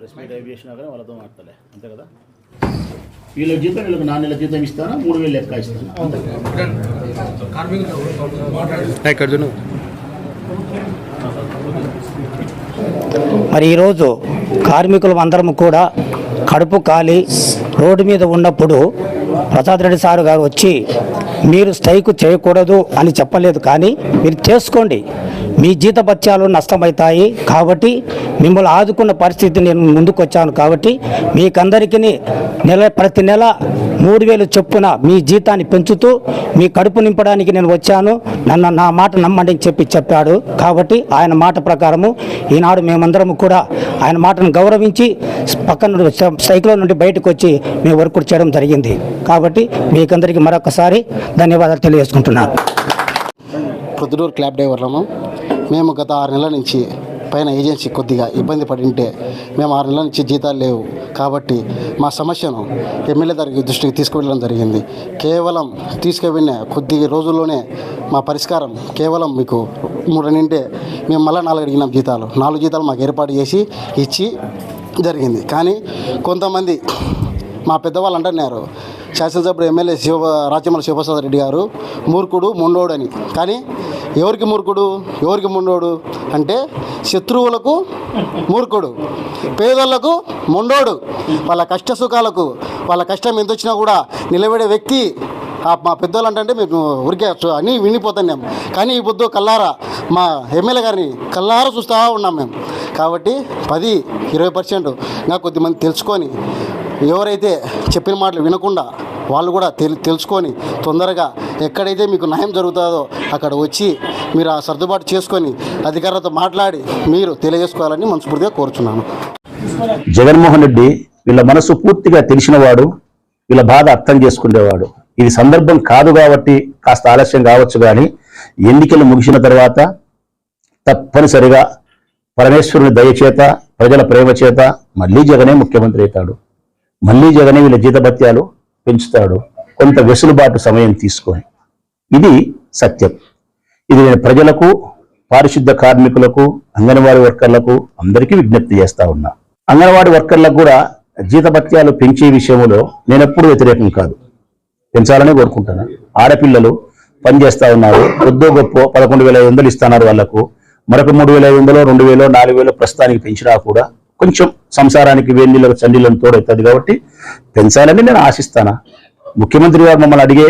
Respect IBS కానీ వాళ్ళతో మాట్లాడలే అంతే కదా? వీళ్ళ జీతం వీళ్ళకి నాలుగు నెలల జీతం ఇస్తానా? మూడు వేలు లెక్క ఇస్తానా? మరి ఈరోజు కార్మికులు అందరం కూడా కడుపు కాలి రోడ్డు మీద ఉన్నప్పుడు ప్రసాద్ రెడ్డి సార్ గారు వచ్చి మీరు స్ట్రైక్ చేయకూడదు అని చెప్పలేదు కానీ మీరు చేసుకోండి. మీ జీతభత్యాలు నష్టమవుతాయి కాబట్టి మిమ్మల్ని ఆదుకున్న పరిస్థితి నేను ముందుకొచ్చాను కాబట్టి మీకందరికీ నెల ప్రతి నెల మూడు వేలు చొప్పున మీ జీతాన్ని పెంచుతూ మీ కడుపు నింపడానికి నేను వచ్చాను. నన్ను నా మాట నమ్మండి అని చెప్పి చెప్పాడు. కాబట్టి ఆయన మాట ప్రకారము ఈనాడు మేమందరము కూడా ఆయన మాటను గౌరవించి పక్కన నుండి సైకిల్ నుండి బయటకు వచ్చి మేము వర్క్ చేయడం జరిగింది. కాబట్టి మీకందరికీ మరొకసారి ధన్యవాదాలు తెలియజేసుకుంటున్నాను ప్రొద్దుటూరు క్లాబ్ డ్రైవర్లము మేము గత ఆరు నెలల నుంచి పైన ఏజెన్సీ కొద్దిగా ఇబ్బంది పడి ఉంటే మేము ఆరు నెలల నుంచి జీతాలు లేవు. కాబట్టి మా సమస్యను ఎమ్మెల్యే గారికి దృష్టికి తీసుకువెళ్ళడం జరిగింది. కేవలం తీసుకువెళ్ళిన కొద్ది రోజుల్లోనే మా పరిష్కారం కేవలం మీకు మూడు నింటే మేము మళ్ళీ నాలుగు అడిగినాం జీతాలు. నాలుగు జీతాలు మాకు ఏర్పాటు చేసి ఇచ్చి జరిగింది. కానీ కొంతమంది మా పెద్దవాళ్ళు అంటున్నారు శాసనసభ్యుడు ఎమ్మెల్యే శివ రాచమల శివప్రసాద్ రెడ్డి గారు మూర్ఖుడు మొండోడు అని కానీ ఎవరికి మూర్ఖుడు? ఎవరికి మొండోడు? అంటే శత్రువులకు మూర్ఖుడు. పేదలకు మొండోడు. వాళ్ళ కష్ట సుఖాలకు వాళ్ళ కష్టం ఎంత వచ్చినా కూడా నిలబడే వ్యక్తి మా పెద్దోళ్ళు అంటే మేము ఊరికే అని వినిపోతున్నాం కానీ ఈ పొద్దు కల్లారా మా ఎమ్మెల్యే గారిని కల్లారా చూస్తూ ఉన్నాం మేము. కాబట్టి పది ఇరవై పర్సెంట్ ఇంకా కొద్దిమంది తెలుసుకొని ఎవరైతే చెప్పిన మాటలు వినకుండా వాళ్ళు కూడా తెలు తెలుసుకొని తొందరగా ఎక్కడైతే మీకు న్యాయం జరుగుతుందో అక్కడ వచ్చి మీరు ఆ సర్దుబాటు చేసుకొని అధికారులతో మాట్లాడి మీరు తెలియజేసుకోవాలని మనస్ఫూర్తిగా కోరుచున్నాను. జగన్మోహన్ రెడ్డి వీళ్ళ మనసు పూర్తిగా తెలిసినవాడు వీళ్ళ బాధ అర్థం చేసుకునేవాడు. ఇది సందర్భం కాదు కాబట్టి కాస్త ఆలస్యం కావచ్చు కానీ ఎన్నికలు ముగిసిన తర్వాత తప్పనిసరిగా పరమేశ్వరుని దయచేత ప్రజల ప్రేమ చేత మళ్ళీ జగనే ముఖ్యమంత్రి అవుతాడు. మళ్ళీ జగనే వీళ్ళ జీతభత్యాలు పెంచుతాడు. కొంత వెసులుబాటు సమయం తీసుకొని. ఇది సత్యం. ఇది నేను ప్రజలకు పారిశుద్ధ కార్మికులకు అంగన్వాడీ వర్కర్లకు అందరికీ విజ్ఞప్తి చేస్తా ఉన్నా. అంగన్వాడీ వర్కర్లకు కూడా జీతభత్యాలు పెంచే విషయంలో నేను ఎప్పుడు వ్యతిరేకం కాదు. పెంచాలని కోరుకుంటున్నాను ఆడపిల్లలు పనిచేస్తా ఉన్నారు. కొద్దో గొప్ప పదకొండు వేల ఐదు వందలు ఇస్తున్నారు వాళ్ళకు మరొక మూడు వేల ఐదు వందలు రెండు వేలు నాలుగు వేలు ప్రస్తుతానికి పెంచినా కూడా కొంచెం సంసారానికి వేణీళ్ళకు చండీలను తోడవుతుంది కాబట్టి పెంచాలని నేను ఆశిస్తానా? ముఖ్యమంత్రి గారు మమ్మల్ని అడిగే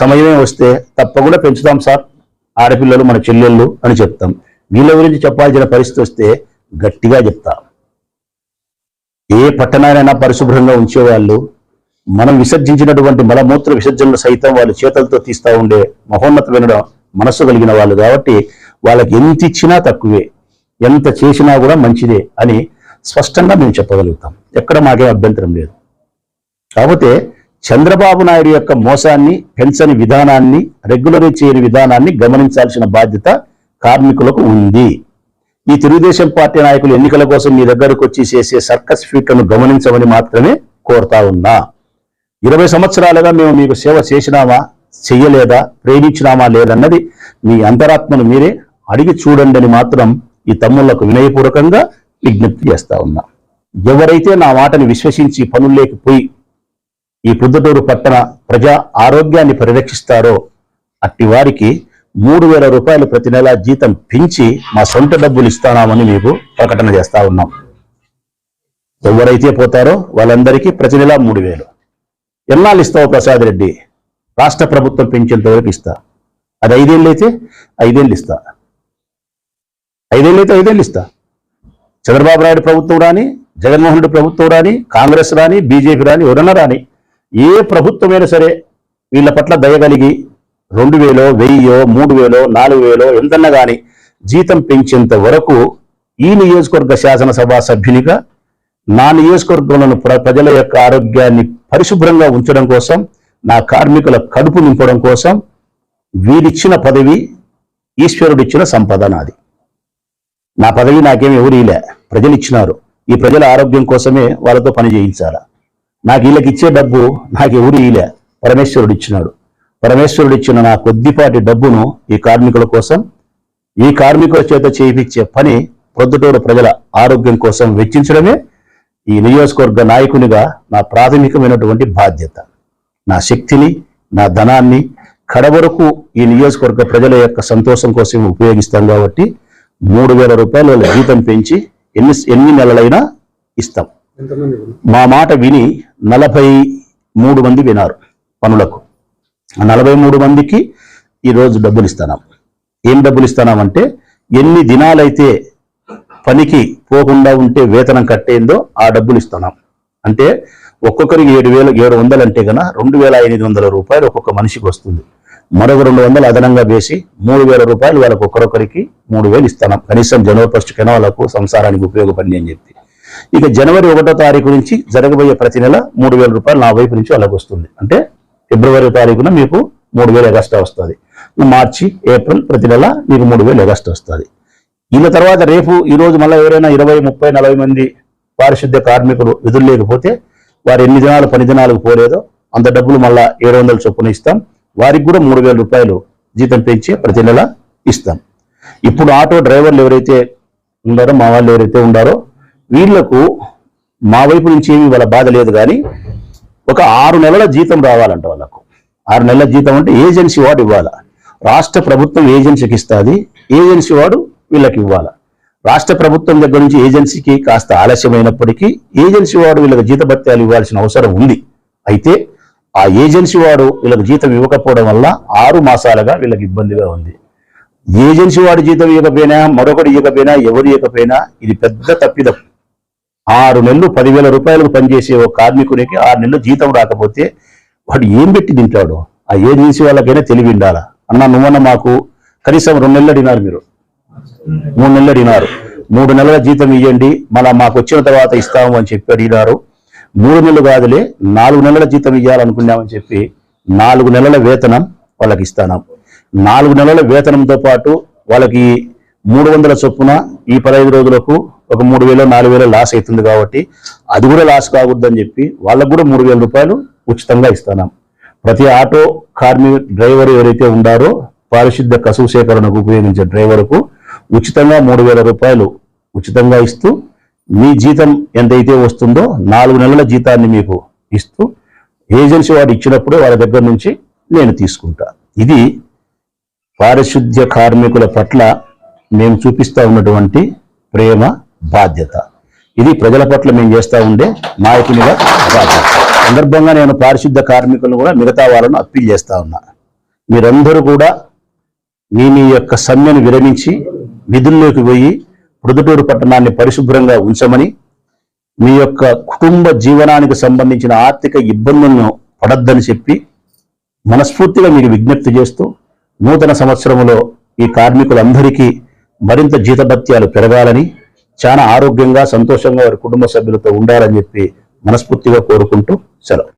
సమయమే వస్తే తప్పకుండా పెంచుతాం సార్. ఆడపిల్లలు మన చెల్లెళ్ళు అని చెప్తాం. వీళ్ళ గురించి చెప్పాల్సిన పరిస్థితి వస్తే గట్టిగా చెప్తా. ఏ పట్టణానైనా పరిశుభ్రంగా ఉంచేవాళ్ళు మనం విసర్జించినటువంటి మలమూత్ర విసర్జనలు సైతం వాళ్ళు చేతులతో తీస్తా ఉండే మహోన్నతమైన మనస్సు కలిగిన వాళ్ళు కాబట్టి వాళ్ళకి ఎంత ఇచ్చినా తక్కువే. ఎంత చేసినా కూడా మంచిదే అని స్పష్టంగా మేము చెప్పగలుగుతాం. ఎక్కడ మాకేం అభ్యంతరం లేదు. కాకపోతే చంద్రబాబు నాయుడు యొక్క మోసాన్ని పెంచని విధానాన్ని రెగ్యులరీ చేయని విధానాన్ని గమనించాల్సిన బాధ్యత కార్మికులకు ఉంది. ఈ తెలుగుదేశం పార్టీ నాయకులు ఎన్నికల కోసం మీ దగ్గరకు వచ్చి చేసే సర్కస్ ఫీట్లను గమనించమని మాత్రమే కోరుతా ఉన్నా. ఇరవై సంవత్సరాలుగా మేము మీకు సేవ చేసినామా చెయ్యలేదా ప్రేమించినామా లేదన్నది మీ అంతరాత్మను మీరే అడిగి చూడండి అని మాత్రం ఈ తమ్ముళ్ళకు వినయపూర్వకంగా విజ్ఞప్తి చేస్తా ఉన్నా. ఎవరైతే నా మాటని విశ్వసించి పనుల్లోకి పోయి ఈ పొద్దుటూరు పట్టణ ప్రజా ఆరోగ్యాన్ని పరిరక్షిస్తారో అట్టి వారికి మూడు వేల రూపాయలు ప్రతి నెల జీతం పెంచి మా సొంత డబ్బులు ఇస్తానామని మీకు ప్రకటన చేస్తా ఉన్నాం. ఎవరైతే పోతారో వాళ్ళందరికీ ప్రతి నెల మూడు వేలు. ఎన్నాళ్ళు ఇస్తావు ప్రసాద్ రెడ్డి? రాష్ట్ర ప్రభుత్వం పెంచేంత వరకు ఇస్తా. అది ఐదేళ్ళు అయితే ఐదేళ్ళు ఇస్తా. ఐదేళ్ళు అయితే ఐదేళ్ళు ఇస్తా. చంద్రబాబు నాయుడు ప్రభుత్వం రాని జగన్మోహన్ రెడ్డి ప్రభుత్వం రాని కాంగ్రెస్ రాని బీజేపీ రాని ఎవరన్నా రాని ఏ ప్రభుత్వమైనా సరే వీళ్ళ పట్ల దయగలిగి రెండు వేలో వెయ్యో మూడు వేలో నాలుగు వేలో ఎంతన్నా కానీ జీతం పెంచేంత వరకు ఈ నియోజకవర్గ శాసనసభ సభ్యునిగా నా నియోజకవర్గంలోని ప్ర- ప్రజల యొక్క ఆరోగ్యాన్ని పరిశుభ్రంగా ఉంచడం కోసం నా కార్మికుల కడుపు నింపడం కోసం వీరిచ్చిన పదవి ఈశ్వరుడిచ్చిన సంపద నాది. నా పదవి నాకేమి ఎవరు ఇలే ప్రజలు ఇచ్చినారు. ఈ ప్రజల ఆరోగ్యం కోసమే వాళ్ళతో పని చేయించాలా. నాకు వీళ్ళకి ఇచ్చే డబ్బు నాకు ఎవరు ఇలా పరమేశ్వరుడు ఇచ్చినాడు. పరమేశ్వరుడు ఇచ్చిన నా కొద్దిపాటి డబ్బును ఈ కార్మికుల కోసం ఈ కార్మికుల చేత చేయించే పని ప్రొద్దుటూరు ప్రజల ఆరోగ్యం కోసం వెచ్చించడమే ఈ నియోజకవర్గ నాయకునిగా నా ప్రాథమికమైనటువంటి బాధ్యత. నా శక్తిని నా ధనాన్ని కడవరకు ఈ నియోజకవర్గ ప్రజల యొక్క సంతోషం కోసం ఉపయోగిస్తాం కాబట్టి మూడు వేల రూపాయల వాళ్ళ జీతం పెంచి ఎన్ని ఎన్ని నెలలైనా ఇస్తాం. మా మాట విని నలభై మూడు మంది వినారు పనులకు. నలభై మూడు మందికి ఈరోజు డబ్బులు ఇస్తున్నాం. ఏం డబ్బులు ఇస్తున్నామంటే ఎన్ని దినాలైతే పనికి పోకుండా ఉంటే వేతనం కట్టేందో ఆ డబ్బులు ఇస్తున్నాం. అంటే ఒక్కొక్కరికి ఏడు వేలు ఏడు వందలు అంటే కన్నా రెండు వేల ఎనిమిది వందల రూపాయలు ఒక్కొక్క మనిషికి వస్తుంది. మరొక రెండు వందలు అదనంగా వేసి మూడు వేల రూపాయలు వాళ్ళకి ఒక్కొక్కరికి మూడు వేలు ఇస్తాను. కనీసం జనవరి ఫస్ట్ కన్నా వాళ్ళకు సంసారానికి ఉపయోగపడి అని చెప్పి. ఇక జనవరి ఒకటో తారీఖు నుంచి జరగబోయే ప్రతి నెల మూడు వేల రూపాయలు నా వైపు నుంచి వాళ్ళకు వస్తుంది. అంటే ఫిబ్రవరి తారీఖున మీకు మూడు వేలు ఎగస్ట్రా వస్తుంది. మార్చి ఏప్రిల్ ప్రతి నెల మీకు మూడు వేలు ఎగస్ట్రా వస్తుంది. వీళ్ళ తర్వాత రేపు ఈరోజు మళ్ళీ ఎవరైనా ఇరవై ముప్పై నలభై మంది పారిశుద్ధ్య కార్మికులు విధులు లేకపోతే వారు ఎన్ని దినాలు పని దినాలకు పోలేదో అంత డబ్బులు మళ్ళీ ఏడు వందల చొప్పున ఇస్తాం. వారికి కూడా మూడు వేల రూపాయలు జీతం పెంచి ప్రతి నెల ఇస్తాం. ఇప్పుడు ఆటో డ్రైవర్లు ఎవరైతే ఉన్నారో మా వాళ్ళు ఎవరైతే ఉన్నారో వీళ్ళకు మా వైపు నుంచి ఏమి వాళ్ళ బాధ లేదు కానీ ఒక ఆరు నెలల జీతం రావాలంట వాళ్ళకు. ఆరు నెలల జీతం అంటే ఏజెన్సీ వాడు ఇవ్వాలా? రాష్ట్ర ప్రభుత్వం ఏజెన్సీకి ఇస్తుంది ఏజెన్సీ వాడు వీళ్ళకి ఇవ్వాలా? రాష్ట్ర ప్రభుత్వం దగ్గర నుంచి ఏజెన్సీకి కాస్త ఆలస్యమైనప్పటికీ ఏజెన్సీ వాడు వీళ్ళకి జీతభత్యాలు ఇవ్వాల్సిన అవసరం ఉంది. అయితే ఆ ఏజెన్సీ వాడు వీళ్ళకి జీతం ఇవ్వకపోవడం వల్ల ఆరు మాసాలుగా వీళ్ళకి ఇబ్బందిగా ఉంది. ఏజెన్సీ వాడి జీతం ఇవ్వకపోయినా మరొకటి ఇవ్వకపోయినా ఎవరు ఇవ్వకపోయినా ఇది పెద్ద తప్పిదం. ఆరు నెలలు పదివేల రూపాయలకు పనిచేసే ఒక కార్మికునికి ఆరు నెలలు జీతం రాకపోతే వాడు ఏం పెట్టి తింటాడు? ఆ ఏజెన్సీ వాళ్ళకైనా తెలివి ఉండాలా? అన్న నువ్వన్న మాకు కనీసం రెండు నెలలు అడిగినారు మీరు. మూడు నెలలు అడిగినారు. మూడు నెలల జీతం ఇవ్వండి మళ్ళీ మాకు వచ్చిన తర్వాత ఇస్తాము అని చెప్పి అడిగినారు. మూడు నెలలు కాదులే నాలుగు నెలల జీతం ఇవ్వాలనుకున్నామని చెప్పి నాలుగు నెలల వేతనం వాళ్ళకి ఇస్తాను నాలుగు నెలల వేతనంతో పాటు వాళ్ళకి మూడు వందల చొప్పున ఈ పదహైదు రోజులకు ఒక మూడు వేలు నాలుగు వేలు లాస్ అవుతుంది కాబట్టి అది కూడా లాస్ కాకూడదని చెప్పి వాళ్ళకు కూడా మూడు వేల రూపాయలు ఉచితంగా ఇస్తాను. ప్రతి ఆటో కార్మిక డ్రైవర్ ఎవరైతే ఉండారో పారిశుద్ధ కసువు సేకరణకు ఉపయోగించే డ్రైవర్కు ఉచితంగా మూడు వేల రూపాయలు ఉచితంగా ఇస్తూ మీ జీతం ఎంతైతే వస్తుందో నాలుగు నెలల జీతాన్ని మీకు ఇస్తూ ఏజెన్సీ వాడు ఇచ్చినప్పుడు వాళ్ళ దగ్గర నుంచి నేను తీసుకుంటా. ఇది పారిశుద్ధ్య కార్మికుల పట్ల మేము చూపిస్తూ ఉన్నటువంటి ప్రేమ బాధ్యత. ఇది ప్రజల పట్ల మేము చేస్తూ ఉండే నాయకునిగా బాధ్యత. సందర్భంగా నేను పారిశుద్ధ కార్మికులను కూడా మిగతా వాళ్ళను అప్పీల్ చేస్తూ ఉన్నా. మీరందరూ కూడా మీ మీ యొక్క సమ్మెను విరమించి విధుల్లోకి పోయి ప్రొద్దుటూరు పట్టణాన్ని పరిశుభ్రంగా ఉంచమని మీ యొక్క కుటుంబ జీవనానికి సంబంధించిన ఆర్థిక ఇబ్బందులను పడద్దని చెప్పి మనస్ఫూర్తిగా మీకు విజ్ఞప్తి చేస్తూ నూతన సంవత్సరంలో ఈ కార్మికులందరికీ మరింత జీతభత్యాలు పెరగాలని చాలా ఆరోగ్యంగా సంతోషంగా వారి కుటుంబ సభ్యులతో ఉండాలని చెప్పి మనస్ఫూర్తిగా కోరుకుంటూ సెలవు.